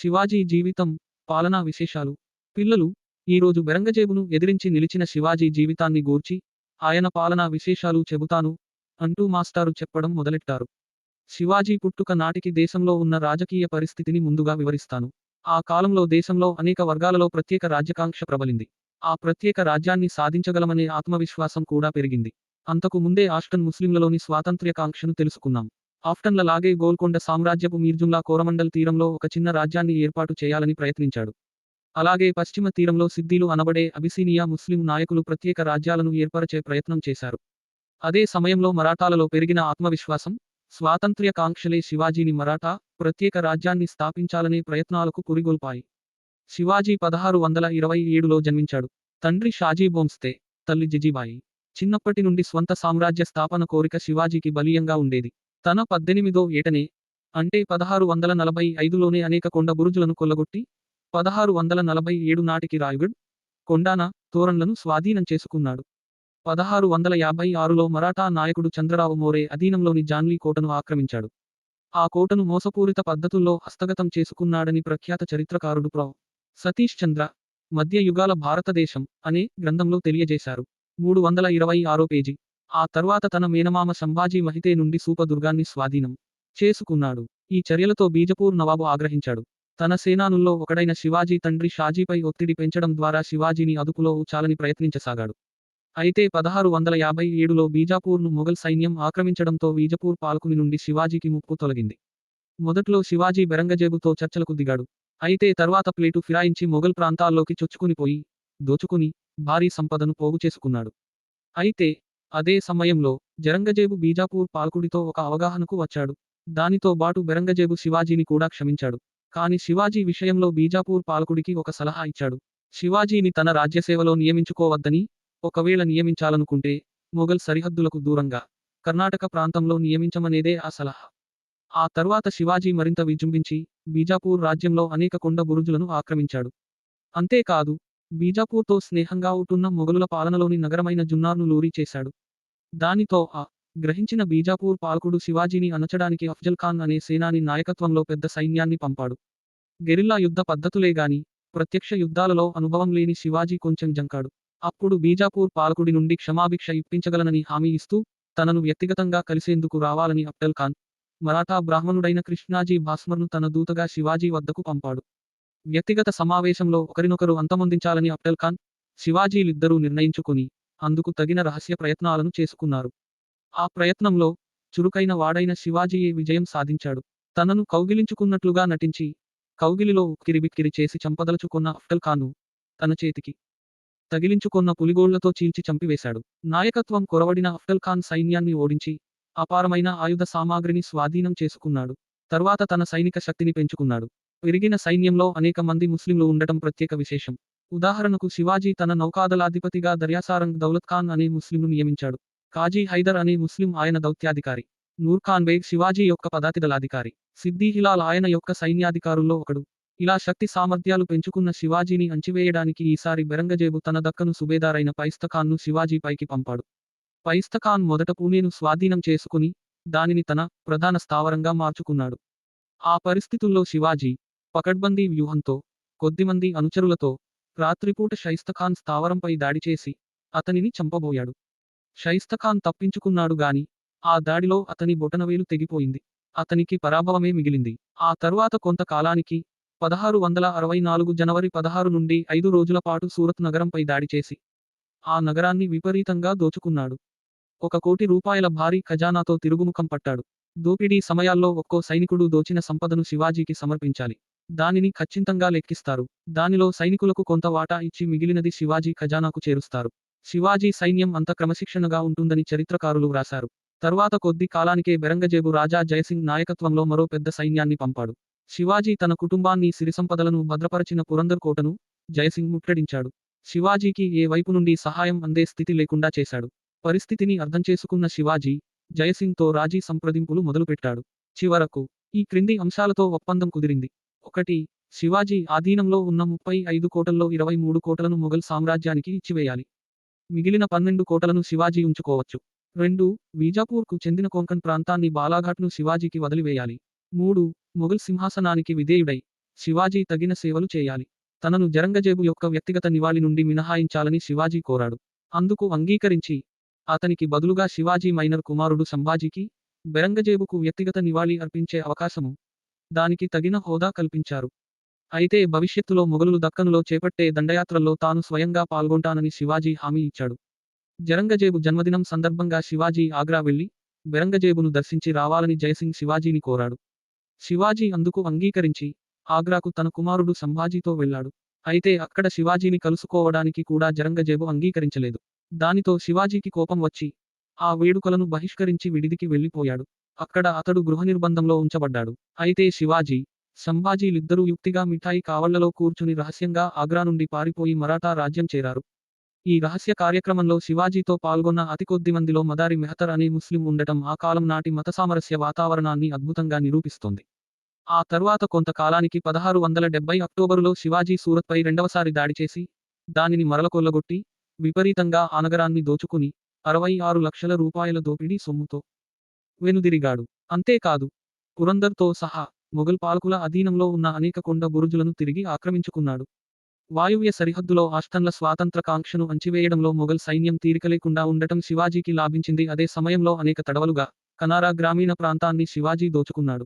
శివాజీ జీవితం పాలనా విశేషాలు. పిల్లలు ఈరోజు బెరంగజేబును ఎదిరించి నిలిచిన శివాజీ జీవితాన్ని గూర్చి ఆయన పాలనా విశేషాలు చెబుతాను అంటూ మాస్టారు చెప్పడం మొదలెట్టారు. శివాజీ పుట్టుక నాటికి దేశంలో ఉన్న రాజకీయ పరిస్థితిని ముందుగా వివరిస్తాను. ఆ కాలంలో దేశంలో అనేక వర్గాలలో ప్రత్యేక రాజ్యకాంక్ష ప్రబలింది. ఆ ప్రత్యేక రాజ్యాన్ని సాధించగలమనే ఆత్మవిశ్వాసం కూడా పెరిగింది. అంతకు ముందే ఆస్టన్ ముస్లింలలోని స్వాతంత్ర్యకాంక్షను తెలుసుకున్నాం. ఆఫ్టన్ల లాగే గోల్కొండ సామ్రాజ్యపు మీర్జుంలా కోరమండల్ తీరంలో ఒక చిన్న రాజ్యాన్ని ఏర్పాటు చేయాలని ప్రయత్నించాడు. అలాగే పశ్చిమ తీరంలో సిద్ధిలు అనబడే అబిసీనియా ముస్లిం నాయకులు ప్రత్యేక రాజ్యాలను ఏర్పరచే ప్రయత్నం చేశారు. అదే సమయంలో మరాఠాలలో పెరిగిన ఆత్మవిశ్వాసం స్వాతంత్ర్య కాంక్షలే శివాజీని మరాఠా ప్రత్యేక రాజ్యాన్ని స్థాపించాలనే ప్రయత్నాలకు పురిగొల్పాయి శివాజీ పదహారు వందల ఇరవై ఏడులో జన్మించాడు. తండ్రి షాజీ బోంస్తే తల్లి జిజిబాయి. చిన్నప్పటి నుండి స్వంత సామ్రాజ్య స్థాపన కోరిక శివాజీకి బలీయంగా ఉండేది. తన పద్దెనిమిదో ఏటనే అంటే పదహారు వందల నలభై ఐదులోనే అనేక కొండ బురుజులను కొల్లగొట్టి పదహారు వందల నలభై ఏడు నాటికి రాయగఢ్ కొండాన తోరణ్లను స్వాధీనం చేసుకున్నాడు. పదహారు వందల యాభై ఆరులో మరాఠా నాయకుడు చంద్రరావు మోరే అధీనంలోని జాన్లీ కోటను ఆక్రమించాడు. ఆ కోటను మోసపూరిత పద్ధతుల్లో హస్తగతం చేసుకున్నాడని ప్రఖ్యాత చరిత్రకారుడు ప్రో. సతీష్ చంద్ర మధ్య యుగాల భారతదేశం అనే గ్రంథంలో తెలియజేశారు. మూడు వందల ఇరవై ఆరో పేజీ. ఆ తర్వాత తన మేనమామ సంభాజీ మహితే నుండి సూపదుర్గాన్ని స్వాధీనం చేసుకున్నాడు. ఈ చర్యలతో బీజపూర్ నవాబు ఆగ్రహించాడు. తన సేనానుల్లో ఒకడైన శివాజీ తండ్రి షాజీపై ఒత్తిడి పెంచడం ద్వారా శివాజీని అదుపులో ఉంచాలని ప్రయత్నించసాగాడు. అయితే పదహారు వందల యాభై ఏడులో బీజాపూర్ను మొఘల్ సైన్యం ఆక్రమించడంతో బీజపూర్ పాలకుని నుండి శివాజీకి ముప్పు తొలగింది. మొదట్లో శివాజీ బెరంగజేబుతో చర్చలకు దిగాడు. అయితే తర్వాత ప్లేటు ఫిరాయించి మొఘల్ ప్రాంతాల్లోకి చొచ్చుకుని పోయి దోచుకుని భారీ సంపదను పోగు చేసుకున్నాడు అయితే అదే సమయంలో జరంగజేబు బీజాపూర్ పాలకుడితో ఒక అవగాహనకు వచ్చాడు. దానితో బాటు బెరంగజేబు శివాజీని కూడా క్షమించాడు. కాని శివాజీ విషయంలో బీజాపూర్ పాలకుడికి ఒక సలహా ఇచ్చాడు. శివాజీని తన రాజ్యసేవలో నియమించుకోవద్దని ఒకవేళ నియమించాలనుకుంటే మొఘల్ సరిహద్దులకు దూరంగా కర్ణాటక ప్రాంతంలో నియమించమనేదే ఆ సలహా. ఆ తర్వాత శివాజీ మరింత విజృంభించి బీజాపూర్ రాజ్యంలో అనేక కొండ బురుజులను ఆక్రమించాడు. అంతేకాదు బీజాపూర్తో స్నేహంగా ఉంటున్న మొఘలుల పాలనలోని నగరమైన జున్నార్ను లూరీ చేశాడు. దానితో ఆ గ్రహించిన బీజాపూర్ పాలకుడు శివాజీని అణచడానికి అఫ్జల్ ఖాన్ అనే సేనాని నాయకత్వంలో పెద్ద సైన్యాన్ని పంపాడు. గెరిల్లా యుద్ధ పద్ధతులే గాని ప్రత్యక్ష యుద్ధాలలో అనుభవం లేని శివాజీ కొంచెం జంకాడు. అప్పుడు బీజాపూర్ పాలకుడి నుండి క్షమాభిక్ష ఇప్పించగలనని హామీ ఇస్తూ తనను వ్యక్తిగతంగా కలిసేందుకు రావాలని అఫ్జల్ ఖాన్ మరాఠా బ్రాహ్మణుడైన కృష్ణాజీ భాస్మర్ను తన దూతగా శివాజీ వద్దకు పంపాడు. వ్యక్తిగత సమావేశంలో ఒకరినొకరు అంతమొందించాలని అఫ్జల్ ఖాన్ శివాజీలిద్దరూ నిర్ణయించుకుని అందుకు తగిన రహస్య ప్రయత్నాలను చేసుకున్నారు. ఆ ప్రయత్నంలో చురుకైన వాడైన శివాజీయే విజయం సాధించాడు. తనను కౌగిలించుకున్నట్లుగా నటించి కౌగిలిలో ఉక్కిరిబిక్కిరి చేసి చంపదలుచుకున్న అఫ్టల్ ఖాను తన చేతికి తగిలించుకున్న పులిగోళ్ళతో చీల్చి చంపివేశాడు. నాయకత్వం కొరవడిన అఫ్టల్ ఖాన్ సైన్యాన్ని ఓడించి అపారమైన ఆయుధ సామాగ్రిని స్వాధీనం చేసుకున్నాడు. తర్వాత తన సైనిక శక్తిని పెంచుకున్నాడు. పెరిగిన సైన్యంలో అనేక మంది ముస్లింలు ఉండటం ప్రత్యేక విశేషం. ఉదాహరణకు శివాజీ తన నౌకాదళాధిపతిగా దర్యాసారంగ్ దౌలత్ ఖాన్ అనే ముస్లింను నియమించాడు. కాజీ హైదర్ అనే ముస్లిం ఆయన దౌత్యాధికారి. నూర్ ఖాన్ బేగ్ శివాజీ యొక్క పదాతిదళాధికారి. సిద్ది హిలాల్ ఆయన యొక్క సైన్యాధికారుల్లో ఒకడు. ఇలా శక్తి సామర్థ్యాలు పెంచుకున్న శివాజీని అంచివేయడానికి ఈసారి బెరంగజేబు తన దక్కను సుబేదారైన పైస్తఖాన్ను శివాజీపైకి పంపాడు. పైస్తఖాన్ మొదట పూణేను స్వాధీనం చేసుకుని దానిని తన ప్రధాన స్థావరంగా మార్చుకున్నాడు. ఆ పరిస్థితుల్లో శివాజీ పకడ్బందీ వ్యూహంతో కొద్దిమంది అనుచరులతో రాత్రిపూట షైస్తఖాన్ స్థావరంపై దాడి చేసి అతనిని చంపబోయాడు. షైస్తఖాన్ తప్పించుకున్నాడు గాని ఆ దాడిలో అతని బొటనవేలు తెగిపోయింది. అతనికి పరాభవమే మిగిలింది. ఆ తరువాత కొంతకాలానికి పదహారు వందల అరవై నాలుగు జనవరి పదహారు నుండి ఐదు రోజుల పాటు సూరత్ నగరంపై దాడి చేసి ఆ నగరాన్ని విపరీతంగా దోచుకున్నాడు. ఒక కోటి రూపాయల భారీ ఖజానాతో తిరుగుముఖం పట్టాడు. దోపిడీ సమయాల్లో ఒక్కో సైనికుడు దోచిన సంపదను శివాజీకి సమర్పించాలి. దానిని ఖచ్చితంగా లెక్కిస్తారు. దానిలో సైనికులకు కొంత వాటా ఇచ్చి మిగిలినది శివాజీ ఖజానాకు చేరుస్తారు. శివాజీ సైన్యం అంత క్రమశిక్షణగా ఉంటుందని చరిత్రకారులు వ్రాశారు. తర్వాత కొద్ది కాలానికే బెరంగజేబు రాజా జయసింగ్ నాయకత్వంలో మరో పెద్ద సైన్యాన్ని పంపాడు. శివాజీ తన కుటుంబాన్ని సిరిసంపదలను భద్రపరచిన పురందర్ కోటను జయసింగ్ ముట్టడించాడు. శివాజీకి ఏ వైపు నుండి సహాయం అందే స్థితి లేకుండా చేశాడు. పరిస్థితిని అర్థం చేసుకున్న శివాజీ జయసింగ్తో రాజీ సంప్రదింపులు మొదలుపెట్టాడు. చివరకు ఈ క్రింది అంశాలతో ఒప్పందం కుదిరింది. ఒకటి శివాజీ ఆధీనంలో ఉన్న ముప్పై ఐదు కోటల్లో ఇరవై మూడు కోటలను మొఘల్ సామ్రాజ్యానికి ఇచ్చివేయాలి. మిగిలిన పన్నెండు కోటలను శివాజీ ఉంచుకోవచ్చు. రెండు బీజాపూర్కు చెందిన కొంకణ్ ప్రాంతాన్ని బాలాఘాట్ను శివాజీకి వదిలివేయాలి. మూడు మొఘల్ సింహాసనానికి విధేయుడై శివాజీ తగిన సేవలు చేయాలి. తనను జరంగజేబు యొక్క వ్యక్తిగత నివాళి నుండి మినహాయించాలని శివాజీ కోరాడు. అందుకు అంగీకరించి అతనికి బదులుగా శివాజీ మైనర్ కుమారుడు సంభాజీకి బెరంగజేబుకు వ్యక్తిగత నివాళి అర్పించే అవకాశము దానికి తగిన హోదా కల్పించారు. అయితే భవిష్యత్తులో మొఘలులు దక్కనులో చేపట్టే దండయాత్రల్లో తాను స్వయంగా పాల్గొంటానని శివాజీ హామీ ఇచ్చాడు. జరంగజేబు జన్మదినం సందర్భంగా శివాజీ ఆగ్రా వెళ్ళి బెరంగజేబును దర్శించి రావాలని జయసింగ్ శివాజీని కోరాడు. శివాజీ అందుకు అంగీకరించి ఆగ్రాకు తన కుమారుడు సంభాజీతో వెళ్ళాడు. అయితే అక్కడ శివాజీని కలుసుకోవడానికి కూడా జరంగజేబు అంగీకరించలేదు. దానితో శివాజీకి కోపం వచ్చి ఆ వేడుకలను బహిష్కరించి విడిదికి వెళ్ళిపోయాడు అక్కడ అతడు గృహ నిర్బంధంలో ఉంచబడ్డాడు. అయితే శివాజీ సంభాజీలిద్దరూ యుక్తిగా మిఠాయి కావళ్ళలో కూర్చుని రహస్యంగా ఆగ్రా నుండి పారిపోయి మరాఠా రాజ్యం చేరారు. ఈ రహస్య కార్యక్రమంలో శివాజీతో పాల్గొన్న అతి కొద్ది మందిలో మదారి మెహతర్ అనే ముస్లిం ఉండటం ఆ కాలం నాటి మత సామరస్య వాతావరణాన్ని అద్భుతంగా నిరూపిస్తోంది. ఆ తర్వాత కొంతకాలానికి పదహారు వందల డెబ్బై అక్టోబరులో శివాజీ సూరత్పై రెండవసారి దాడి చేసి దానిని మరలకొల్లగొట్టి విపరీతంగా ఆ నగరాన్ని దోచుకుని అరవై ఆరు లక్షల రూపాయల దోపిడీ సొమ్ముతో వెనుదిరిగాడు. అంతేకాదు పురందర్తో సహా మొఘల్ పాలకుల అధీనంలో ఉన్న అనేక కొండ బురుజులను తిరిగి ఆక్రమించుకున్నాడు. వాయువ్య సరిహద్దులో ఆష్టన్ల స్వాతంత్ర కాంక్షను అంచివేయడంలో మొఘల్ సైన్యం తీరికలేకుండా ఉండటం శివాజీకి లాభించింది. అదే సమయంలో అనేక తడవలుగా కనారా గ్రామీణ ప్రాంతాన్ని శివాజీ దోచుకున్నాడు.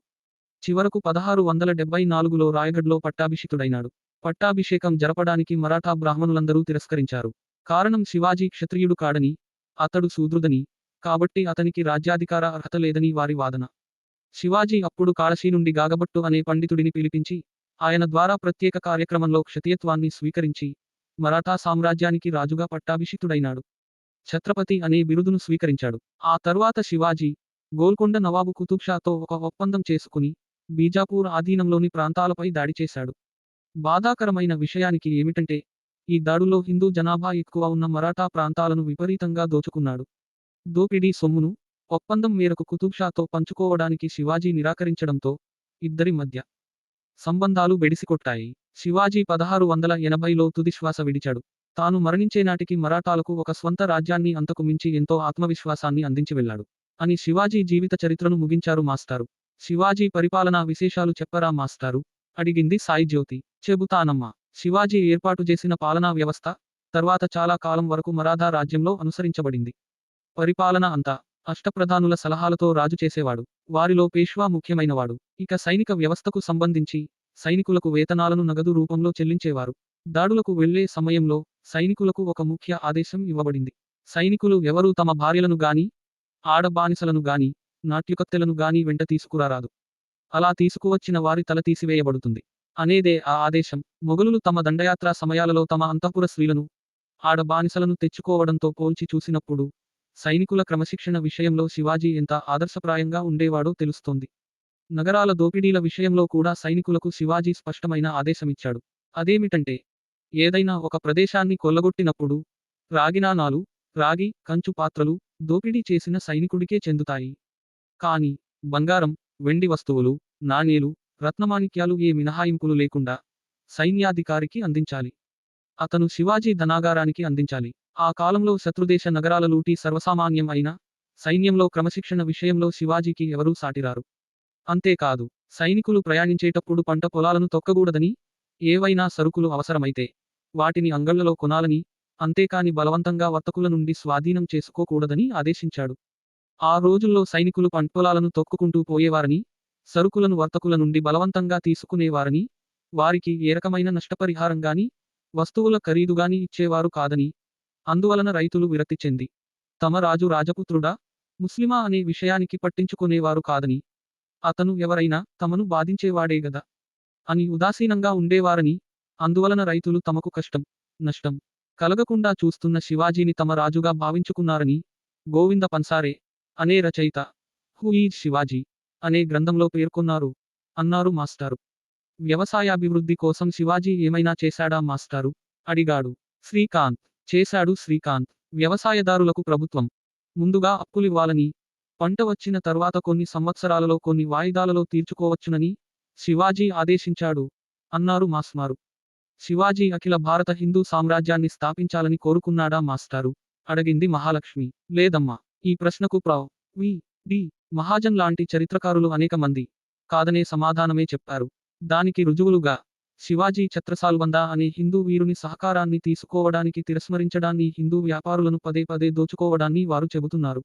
చివరకు పదహారు వందల డెబ్బై నాలుగులో రాయగఢ్లో పట్టాభిషిక్తుడైనాడు. పట్టాభిషేకం జరపడానికి మరాఠా బ్రాహ్మణులందరూ తిరస్కరించారు. కారణం శివాజీ క్షత్రియుడు కాడని అతడు శూద్రుదని కాబట్టి అతనికి రాజ్యాధికార అర్హత లేదని వారి వాదన. శివాజీ అప్పుడు కాళశీ నుండి గాగబట్టు అనే పండితుడిని పిలిపించి ఆయన ద్వారా ప్రత్యేక కార్యక్రమంలో క్షత్రియత్వాన్ని స్వీకరించి మరాఠా సామ్రాజ్యానికి రాజుగా పట్టాభిషిక్తుడైనాడు. ఛత్రపతి అనే బిరుదును స్వీకరించాడు. ఆ తర్వాత శివాజీ గోల్కొండ నవాబు కుతుబ్ షాతో ఒక ఒప్పందం చేసుకుని బీజాపూర్ ఆధీనంలోని ప్రాంతాలపై దాడి చేశాడు. బాధాకరమైన విషయానికి ఏమిటంటే ఈ దాడులో హిందూ జనాభా ఎక్కువ ఉన్న మరాఠా ప్రాంతాలను విపరీతంగా దోచుకున్నాడు. దోపిడీ సొమ్మును ఒప్పందం మేరకు కుతుబ్ షాతో పంచుకోవడానికి శివాజీ నిరాకరించడంతో ఇద్దరి మధ్య సంబంధాలు బెడిసికొట్టాయి. శివాజీ పదహారు వందల ఎనభైలో తుదిశ్వాస విడిచాడు. తాను మరణించే నాటికి మరాఠాలకు ఒక స్వంత రాజ్యాన్ని అంతకు మించి ఎంతో ఆత్మవిశ్వాసాన్ని అందించి వెళ్ళాడు అని శివాజీ జీవిత చరిత్రను ముగించారు మాస్టారు. శివాజీ పరిపాలనా విశేషాలు చెప్పరా మాస్టారు? అడిగింది సాయి జ్యోతి. చెబుతానమ్మా శివాజీ ఏర్పాటు చేసిన పాలనా వ్యవస్థ తర్వాత చాలా కాలం వరకు మరాఠా రాజ్యంలో అనుసరించబడింది. పరిపాలన అంతా అష్టప్రధానుల సలహాలతో రాజు చేసేవాడు. వారిలో పేష్వా ముఖ్యమైనవాడు. ఇక సైనిక వ్యవస్థకు సంబంధించి సైనికులకు వేతనాలను నగదు రూపంలో చెల్లించేవారు. దాడులకు వెళ్ళే సమయంలో సైనికులకు ఒక ముఖ్య ఆదేశం ఇవ్వబడింది. సైనికులు ఎవరూ తమ భార్యలను గాని ఆడబానిసలను గాని నాట్యుకత్తెలను గాని వెంట తీసుకురారాదు. అలా తీసుకువచ్చిన వారి తల తీసివేయబడుతుంది. అనేదే ఆ ఆదేశం. మొఘలులు తమ దండయాత్రా సమయాలలో తమ అంతఃపుర స్త్రీలను ఆడబానిసలను తెచ్చుకోవడంతో పోల్చి చూసినప్పుడు సైనికుల క్రమశిక్షణ విషయంలో శివాజీ ఎంత ఆదర్శప్రాయంగా ఉండేవాడో తెలుస్తోంది. నగరాల దోపిడీల విషయంలో కూడా సైనికులకు శివాజీ స్పష్టమైన ఆదేశమిచ్చాడు. అదేమిటంటే ఏదైనా ఒక ప్రదేశాన్ని కొల్లగొట్టినప్పుడు రాగినాణాలు రాగి కంచు పాత్రలు దోపిడీ చేసిన సైనికుడికే చెందుతాయి. కాని బంగారం వెండి వస్తువులు నాణేలు రత్నమాణిక్యాలు ఏ మినహాయింపులు లేకుండా సైన్యాధికారికి అందించాలి. అతను శివాజీ ధనాగారానికి అందించాలి. ఆ కాలంలో శత్రుదేశ నగరాల లూటీ సర్వసామాన్యం అయినా సైన్యంలో క్రమశిక్షణ విషయంలో శివాజీకి ఎవరూ సాటిరారు. అంతేకాదు సైనికులు ప్రయాణించేటప్పుడు పంట పొలాలను తొక్కకూడదని ఏవైనా సరుకులు అవసరమైతే వాటిని అంగళ్ళలో కొనాలని అంతేకాని బలవంతంగా వర్తకుల నుండి స్వాధీనం చేసుకోకూడదని ఆదేశించాడు. ఆ రోజుల్లో సైనికులు పంటపొలాలను తొక్కుకుంటూ పోయేవారని సరుకులను వర్తకుల నుండి బలవంతంగా తీసుకునేవారని వారికి ఏ రకమైన నష్టపరిహారం గాని వస్తువుల ఖరీదుగాని ఇచ్చేవారు కాదని అందువలన రైతులు విరక్తి చెంది. తమ రాజు రాజపుత్రుడా? ముస్లిమా అనే విషయానికి పట్టించుకునేవారు కాదని. అతను ఎవరైనా తమను బాధించేవాడే గదా? అని ఉదాసీనంగా ఉండేవారని. అందువలన రైతులు తమకు కష్టం నష్టం కలగకుండా చూస్తున్న శివాజీని తమ రాజుగా భావించుకున్నారని. గోవింద పన్సారే అనే రచయిత హూ ఈజ్ శివాజీ అనే గ్రంథంలో పేర్కొన్నారు. అన్నారు మాస్టారు. వ్యవసాయాభివృద్ధి కోసం శివాజీ ఏమైనా చేశాడా మాస్టారు? అడిగాడు. శ్రీకాంత్ చేశాడు శ్రీకాంత్. వ్యవసాయదారులకు ప్రభుత్వం. ముందుగా అప్పులివ్వాలని పంట వచ్చిన తర్వాత కొన్ని సంవత్సరాలలో కొన్ని వాయిదాలలో తీర్చుకోవచ్చునని శివాజీ ఆదేశించాడు అన్నారు మాస్మారు. శివాజీ అఖిల భారత హిందూ సామ్రాజ్యాన్ని స్థాపించాలని కోరుకున్నాడా మాస్టారు? అడిగింది మహాలక్ష్మి. లేదమ్మా ఈ ప్రశ్నకు ప్రావ్ వి డి మహాజన్ లాంటి చరిత్రకారులు అనేక మంది కాదనే సమాధానమే చెప్పారు. దానికి రుజువులుగా శివాజీ ఛత్రసాల్వంద అనే హిందూ వీరుని సహకారాన్ని తీసుకోవడానికి తిరస్మరించడాన్ని హిందూ వ్యాపారులను పదే పదే దోచుకోవడాన్ని వారు చెబుతున్నారు.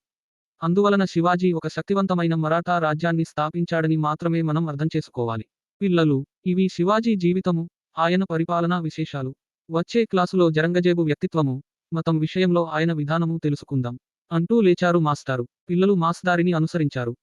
అందువలన శివాజీ ఒక శక్తివంతమైన మరాఠా రాజ్యాన్ని స్థాపించాడని మాత్రమే మనం అర్థం చేసుకోవాలి. పిల్లలు ఇవి శివాజీ జీవితము ఆయన పరిపాలనా విశేషాలు. వచ్చే క్లాసులో జరంగజేబు వ్యక్తిత్వము మతం విషయంలో ఆయన విధానము తెలుసుకుందాం. అంటూ లేచారు మాస్టారు. పిల్లలు మాస్దారిని అనుసరించారు.